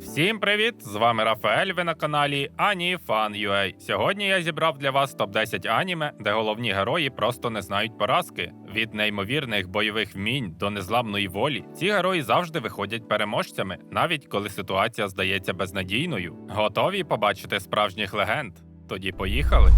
Всім привіт! З вами Рафаель. Ви на каналі AniFan.ua. Сьогодні я зібрав для вас топ 10 аніме, де головні герої просто не знають поразки. Від неймовірних бойових вмінь до незламної волі ці герої завжди виходять переможцями, навіть коли ситуація здається безнадійною. Готові побачити справжніх легенд? Тоді поїхали.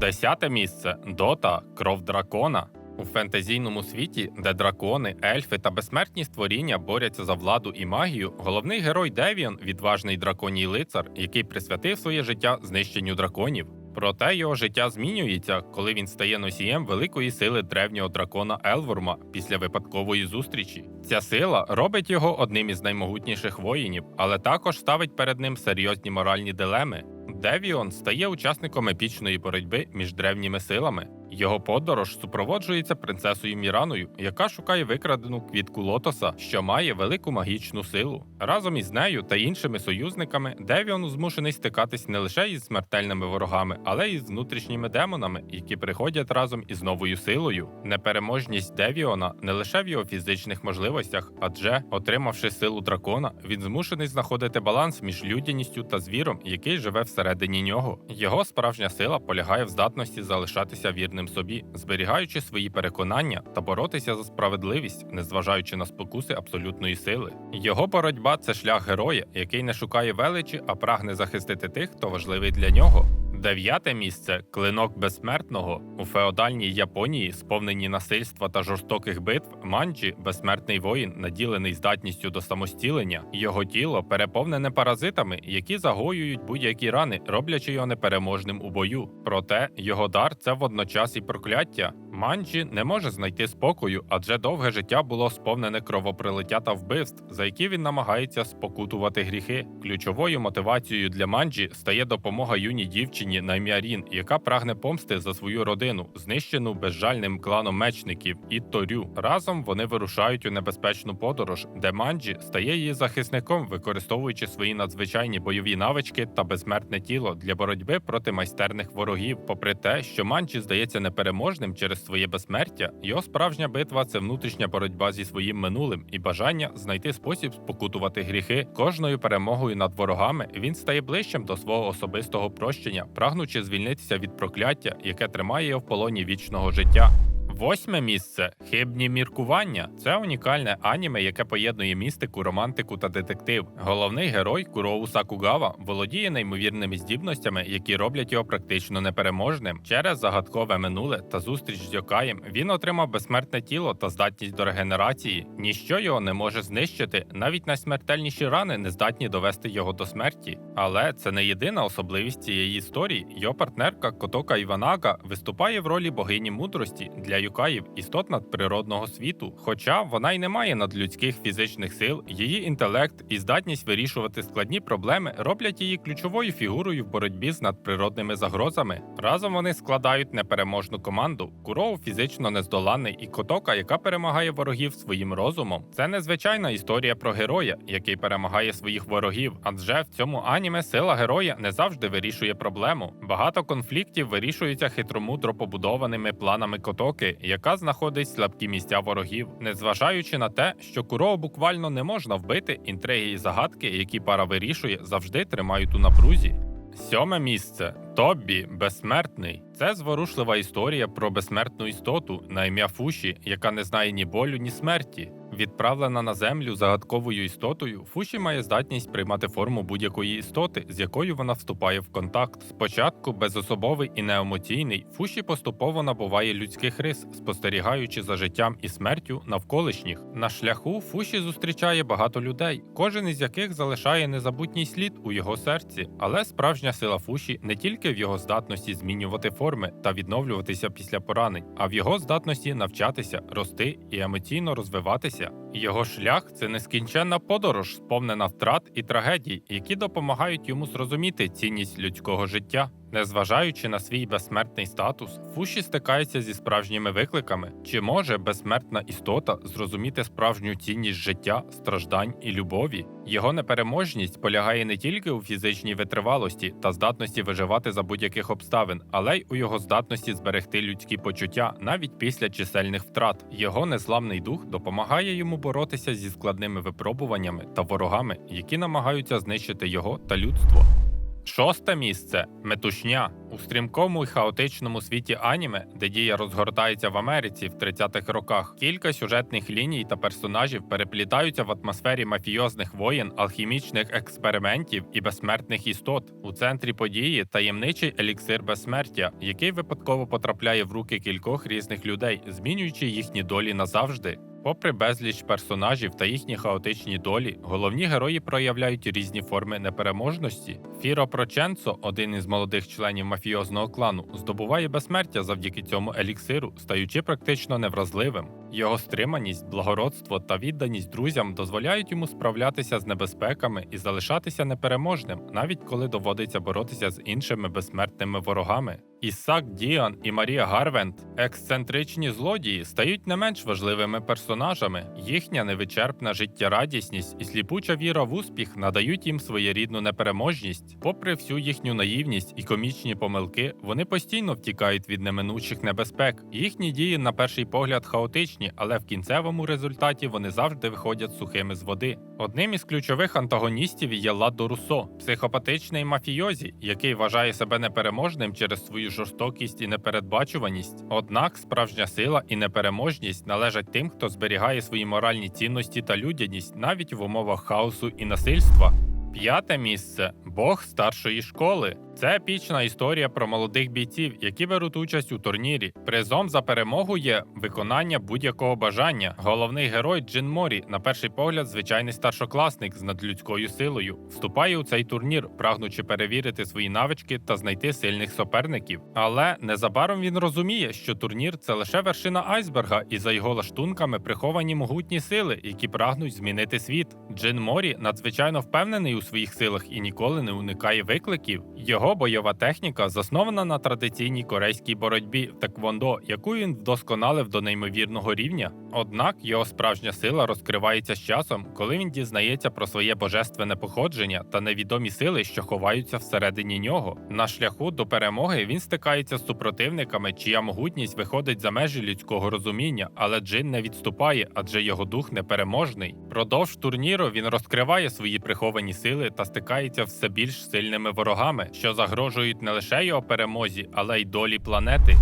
Десяте місце Дота Кров дракона. У фентезійному світі, де дракони, ельфи та безсмертні створіння борються за владу і магію, головний герой Девіон відважний драконій лицар, який присвятив своє життя знищенню драконів. Проте його життя змінюється, коли він стає носієм великої сили древнього дракона Елворма після випадкової зустрічі. Ця сила робить його одним із наймогутніших воїнів, але також ставить перед ним серйозні моральні дилеми. Девіон стає учасником епічної боротьби між древніми силами. Його подорож супроводжується принцесою Міраною, яка шукає викрадену квітку лотоса, що має велику магічну силу. Разом із нею та іншими союзниками Девіон змушений стикатись не лише із смертельними ворогами, але й з внутрішніми демонами, які приходять разом із новою силою. Непереможність Девіона не лише в його фізичних можливостях, адже, отримавши силу дракона, він змушений знаходити баланс між людяністю та звіром, який живе всередині нього. Його справжня сила полягає в здатності залишатися вірним собі, зберігаючи свої переконання та боротися за справедливість, незважаючи на спокуси абсолютної сили. Його боротьба це шлях героя, який не шукає величі, а прагне захистити тих, хто важливий для нього. Дев'яте місце клинок безсмертного у феодальній Японії, сповнені насильства та жорстоких битв. Манджі, безсмертний воїн, наділений здатністю до самостілення. Його тіло переповнене паразитами, які загоюють будь-які рани, роблячи його непереможним у бою. Проте його дар це водночас і прокляття. Манджі не може знайти спокою, адже довге життя було сповнене кровопролиття та вбивств, за які він намагається спокутувати гріхи. Ключовою мотивацією для Манджі стає допомога юній дівчині на ім'я Рін, яка прагне помсти за свою родину, знищену безжальним кланом мечників і Торю. Разом вони вирушають у небезпечну подорож, де Манджі стає її захисником, використовуючи свої надзвичайні бойові навички та безсмертне тіло для боротьби проти майстерних ворогів. Попри те, що Манджі здається непереможним через своє безсмертя, його справжня битва це внутрішня боротьба зі своїм минулим і бажання знайти спосіб спокутувати гріхи. Кожною перемогою над ворогами він стає ближчим до свого особистого прощення, прагнучи звільнитися від прокляття, яке тримає його в полоні вічного життя. Восьме місце хибні міркування. Це унікальне аніме, яке поєднує містику, романтику та детектив. Головний герой Куроу Сакугава володіє неймовірними здібностями, які роблять його практично непереможним. Через загадкове минуле та зустріч з Йокаєм він отримав безсмертне тіло та здатність до регенерації. Ніщо його не може знищити, навіть найсмертельніші рани не здатні довести його до смерті. Але це не єдина особливість цієї історії. Його партнерка Котока Іванага виступає в ролі богині мудрості для юкаїв істот надприродного світу. Хоча вона й не має надлюдських фізичних сил, її інтелект і здатність вирішувати складні проблеми роблять її ключовою фігурою в боротьбі з надприродними загрозами. Разом вони складають непереможну команду. Куроу фізично нездоланний і Котока, яка перемагає ворогів своїм розумом. Це незвичайна історія про героя, який перемагає своїх ворогів. Адже в цьому аніме сила героя не завжди вирішує проблему. Багато конфліктів вирішуються хитромудро побудованими планами Котоки, яка знаходить слабкі місця ворогів, незважаючи на те, що Куроу буквально не можна вбити, інтриги і загадки, які пара вирішує, завжди тримають у напрузі. Сьоме місце Тоббі безсмертний. Це зворушлива історія про безсмертну істоту на ім'я Фуші, яка не знає ні болю, ні смерті. Відправлена на землю загадковою істотою, Фуші має здатність приймати форму будь-якої істоти, з якою вона вступає в контакт. Спочатку безособовий і неемоційний, Фуші поступово набуває людських рис, спостерігаючи за життям і смертю навколишніх. На шляху Фуші зустрічає багато людей, кожен із яких залишає незабутній слід у його серці. Але справжня сила Фуші не тільки в його здатності змінювати форми та відновлюватися після поранень, а в його здатності навчатися, рости і емоційно розвиватися. Його шлях це нескінченна подорож, сповнена втрат і трагедій, які допомагають йому зрозуміти цінність людського життя. Незважаючи на свій безсмертний статус, Фуші стикається зі справжніми викликами. Чи може безсмертна істота зрозуміти справжню цінність життя, страждань і любові? Його непереможність полягає не тільки у фізичній витривалості та здатності виживати за будь-яких обставин, але й у його здатності зберегти людські почуття навіть після чисельних втрат. Його незламний дух допомагає йому боротися зі складними випробуваннями та ворогами, які намагаються знищити його та людство. Шосте місце метушня у стрімкому і хаотичному світі аніме, де дія розгортається в Америці в 30-х роках. Кілька сюжетних ліній та персонажів переплітаються в атмосфері мафіозних воєн, алхімічних експериментів і безсмертних істот. У центрі події таємничий еліксир безсмертя, який випадково потрапляє в руки кількох різних людей, змінюючи їхні долі назавжди. Попри безліч персонажів та їхні хаотичні долі, головні герої проявляють різні форми непереможності. Фіро Проченцо, один із молодих членів мафіозного клану, здобуває безсмертя завдяки цьому еліксиру, стаючи практично невразливим. Його стриманість, благородство та відданість друзям дозволяють йому справлятися з небезпеками і залишатися непереможним, навіть коли доводиться боротися з іншими безсмертними ворогами. Ісак Діан і Марія Гарвент, ексцентричні злодії, стають не менш важливими персонажами. Їхня невичерпна життєрадісність і сліпуча віра в успіх надають їм своєрідну непереможність. Попри всю їхню наївність і комічні помилки, вони постійно втікають від неминучих небезпек. Їхні дії на перший погляд хаотичні, але в кінцевому результаті вони завжди виходять сухими з води. Одним із ключових антагоністів є Ладо Руссо, психопатичний мафійозі, який вважає себе непереможним через свою жорстокість і непередбачуваність. Однак справжня сила і непереможність належать тим, хто зберігає свої моральні цінності та людяність навіть в умовах хаосу і насильства. П'яте місце Бог старшої школи. Це епічна історія про молодих бійців, які беруть участь у турнірі. Призом за перемогу є виконання будь-якого бажання. Головний герой Джин Морі, на перший погляд, звичайний старшокласник з надлюдською силою, вступає у цей турнір, прагнучи перевірити свої навички та знайти сильних суперників. Але незабаром він розуміє, що турнір це лише вершина айсберга, і за його лаштунками приховані могутні сили, які прагнуть змінити світ. Джин Морі надзвичайно впевнений у своїх силах і ніколи не уникає викликів. Його бойова техніка заснована на традиційній корейській боротьбі в теквондо, яку він вдосконалив до неймовірного рівня. Однак його справжня сила розкривається з часом, коли він дізнається про своє божественне походження та невідомі сили, що ховаються всередині нього. На шляху до перемоги він стикається з супротивниками, чия могутність виходить за межі людського розуміння, але Джин не відступає, адже його дух непереможний. Продовж турніру він розкриває свої приховані сили та стикається все більш сильними ворогами, що загрожують не лише його перемозі, але й долі планети.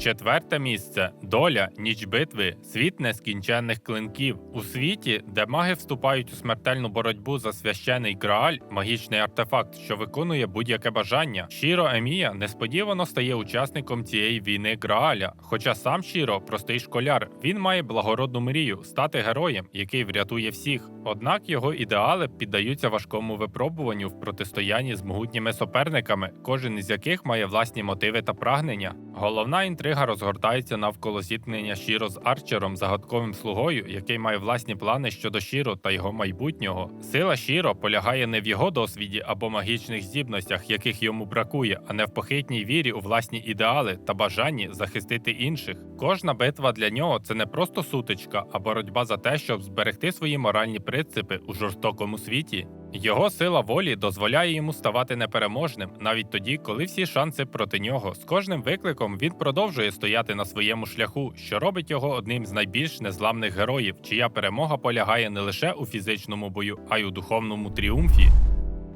Четверте місце доля, ніч битви, світ нескінченних клинків. У світі, де маги вступають у смертельну боротьбу за священий Грааль, магічний артефакт, що виконує будь-яке бажання. Шіро Емія несподівано стає учасником цієї війни Грааля. Хоча сам Шіро простий школяр, він має благородну мрію стати героєм, який врятує всіх. Однак його ідеали піддаються важкому випробуванню в протистоянні з могутніми суперниками, кожен із яких має власні мотиви та прагнення. Головна інтрига розгортається навколо зіткнення Шіро з Арчером, загадковим слугою, який має власні плани щодо Шіро та його майбутнього. Сила Шіро полягає не в його досвіді або магічних здібностях, яких йому бракує, а не в похитній вірі у власні ідеали та бажанні захистити інших. Кожна битва для нього це не просто сутичка, а боротьба за те, щоб зберегти свої моральні принципи у жорстокому світі. Його сила волі дозволяє йому ставати непереможним навіть тоді, коли всі шанси проти нього. З кожним викликом він продовжує стояти на своєму шляху, що робить його одним з найбільш незламних героїв, чия перемога полягає не лише у фізичному бою, а й у духовному тріумфі.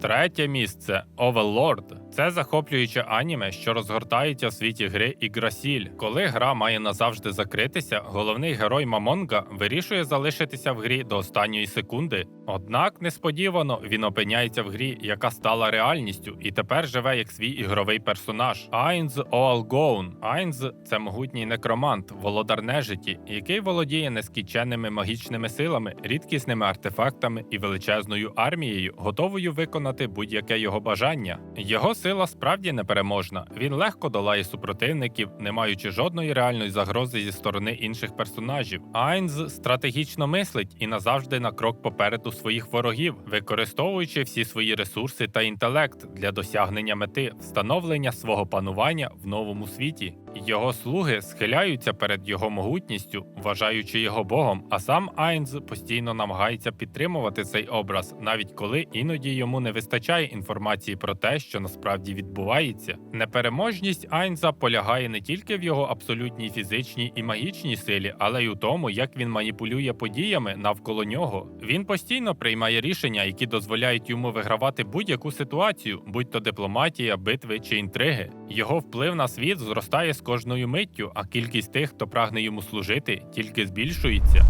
Третє місце Overlord. Це захоплююче аніме, що розгортається в світі гри Іграсіль. Коли гра має назавжди закритися, головний герой Мамонга вирішує залишитися в грі до останньої секунди. Однак несподівано він опиняється в грі, яка стала реальністю, і тепер живе як свій ігровий персонаж. Айнз Оалгоун. Айнз це могутній некромант, володар нежиті, який володіє нескінченними магічними силами, рідкісними артефактами і величезною армією, готовою виконати будь-яке його бажання. Його сила справді непереможна. Він легко долає супротивників, не маючи жодної реальної загрози зі сторони інших персонажів. Айнз стратегічно мислить і назавжди на крок попереду своїх ворогів, використовуючи всі свої ресурси та інтелект для досягнення мети, встановлення свого панування в новому світі. Його слуги схиляються перед його могутністю, вважаючи його богом. А сам Айнз постійно намагається підтримувати цей образ, навіть коли іноді йому не вистачає інформації про те, що насправді відбувається. Непереможність Айнза полягає не тільки в його абсолютній фізичній і магічній силі, але й у тому, як він маніпулює подіями навколо нього. Він постійно приймає рішення, які дозволяють йому вигравати будь-яку ситуацію, будь то дипломатія, битви чи інтриги. Його вплив на світ зростає з кожною миттю, а кількість тих, хто прагне йому служити, тільки збільшується.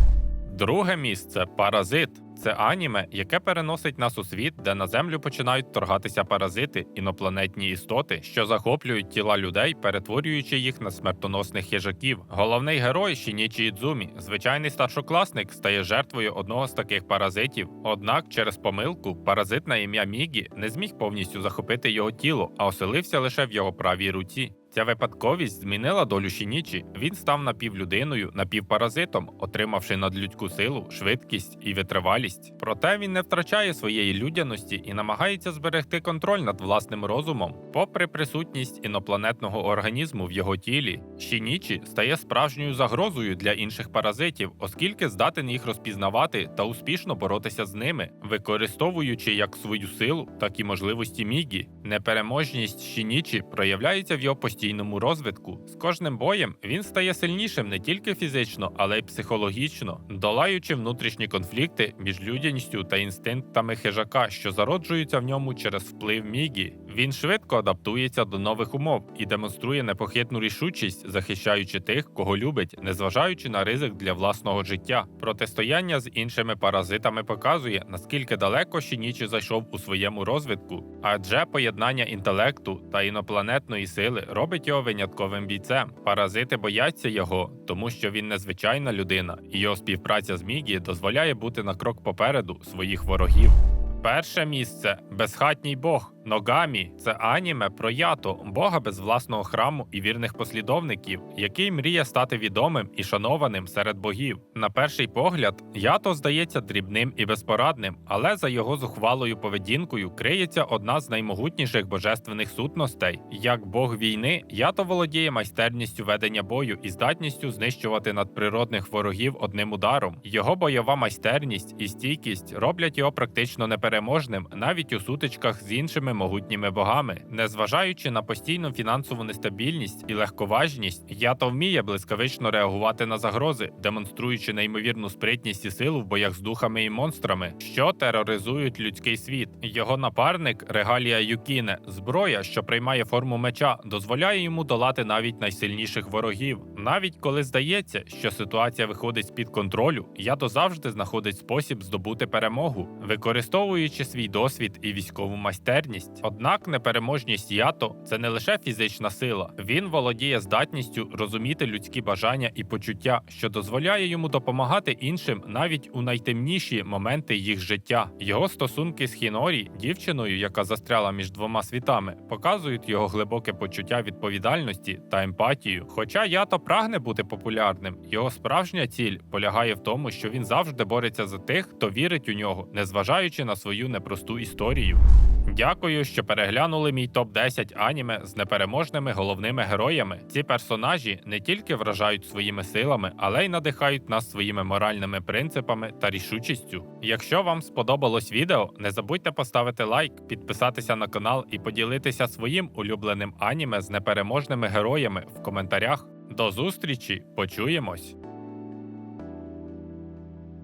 Друге місце паразит. Це аніме, яке переносить нас у світ, де на землю починають торгатися паразити, інопланетні істоти, що захоплюють тіла людей, перетворюючи їх на смертоносних хижаків. Головний герой Шінічі Ідзумі, звичайний старшокласник, стає жертвою одного з таких паразитів. Однак, через помилку, паразит на ім'я Мігі не зміг повністю захопити його тіло, а оселився лише в його правій руці. Ця випадковість змінила долю Шінічі. Він став напівлюдиною, напівпаразитом, отримавши надлюдську силу, швидкість і витривалість. Проте він не втрачає своєї людяності і намагається зберегти контроль над власним розумом. Попри присутність інопланетного організму в його тілі, Шінічі стає справжньою загрозою для інших паразитів, оскільки здатен їх розпізнавати та успішно боротися з ними, використовуючи як свою силу, так і можливості Мігі. Непереможність Шінічі проявляється в його постійному розвитку. З кожним боєм він стає сильнішим не тільки фізично, але й психологічно, долаючи внутрішні конфлікти між людяністю та інстинктами хижака, що зароджуються в ньому через вплив Мігі. Він швидко адаптується до нових умов і демонструє непохитну рішучість, захищаючи тих, кого любить, незважаючи на ризик для власного життя. Протистояння з іншими паразитами показує, наскільки далеко Шінічі зайшов у своєму розвитку, адже поєднання інтелекту та інопланетної сили робить його винятковим бійцем. Паразити бояться його, тому що він незвичайна людина, і його співпраця з Мігі дозволяє бути на крок попереду своїх ворогів. Перше місце безхатній бог. Ногамі це аніме про ято, бога без власного храму і вірних послідовників, який мріє стати відомим і шанованим серед богів. На перший погляд, ято здається дрібним і безпорадним, але за його зухвалою поведінкою криється одна з наймогутніших божественних сутностей. Як бог війни, ято володіє майстерністю ведення бою і здатністю знищувати надприродних ворогів одним ударом. Його бойова майстерність і стійкість роблять його практично непереможним навіть у сутичках з іншими могутніми богами. Незважаючи на постійну фінансову нестабільність і легковажність, ято вміє блискавично реагувати на загрози, демонструючи неймовірну спритність і силу в боях з духами і монстрами, що тероризують людський світ. Його напарник Регалія Юкіне, зброя, що приймає форму меча, дозволяє йому долати навіть найсильніших ворогів. Навіть коли здається, що ситуація виходить з під контролю, ято завжди знаходить спосіб здобути перемогу, використовуючи свій досвід і військову майстерність. Однак непереможність ято це не лише фізична сила. Він володіє здатністю розуміти людські бажання і почуття, що дозволяє йому допомагати іншим навіть у найтемніші моменти їх життя. Його стосунки з Хінорі, дівчиною, яка застряла між двома світами, показують його глибоке почуття відповідальності та емпатію. Хоча ято прагне бути популярним, його справжня ціль полягає в тому, що він завжди бореться за тих, хто вірить у нього, незважаючи на свою непросту історію. Дякую, що переглянули мій топ 10 аніме з непереможними головними героями. Ці персонажі не тільки вражають своїми силами, але й надихають нас своїми моральними принципами та рішучістю. Якщо вам сподобалось відео, не забудьте поставити лайк, підписатися на канал і поділитися своїм улюбленим аніме з непереможними героями в коментарях. До зустрічі, почуємось!